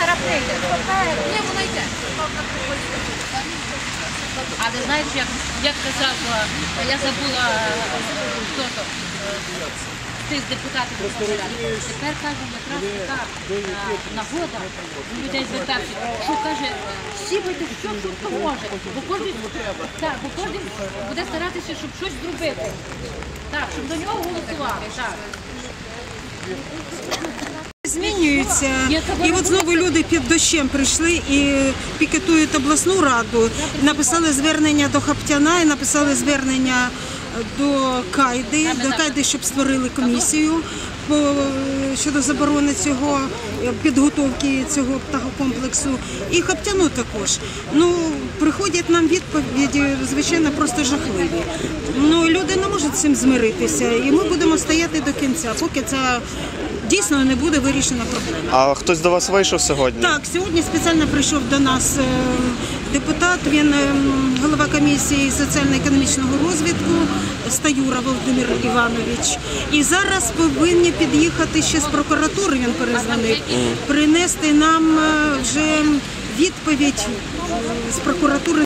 зараз прийде. Ні, вона йде. Але знаєш, як, як казав, е, я забула е, хто то, е, з депутатів. Тепер каже, якраз така нагода до людей звертався, що каже, сіпайте що, що хто може. Бо кожен, так, бо кожен буде старатися, щоб щось зробити. Так, щоб до нього голосували. Так. Змінюються, і от знову люди під дощем прийшли і пікетують обласну раду. Написали звернення до Хаптяна і написали звернення до Кайди, до Кайди, щоб створили комісію по щодо заборони цього підготовки цього птахокомплексу. І Хаптяну також. Ну приходять нам відповіді, звичайно, просто жахливі. Ну люди не можуть з цим змиритися, і ми будемо стояти до кінця, поки це дійсно не буде вирішена проблема. А хтось до вас вийшов сьогодні? Так, сьогодні спеціально прийшов до нас е, депутат. Він е, м, голова комісії соціально-економічного розвитку Стаюра Володимир Іванович. І зараз повинні під'їхати ще з прокуратури. Він перезвонив, принести нам е, вже відповідь з прокуратури.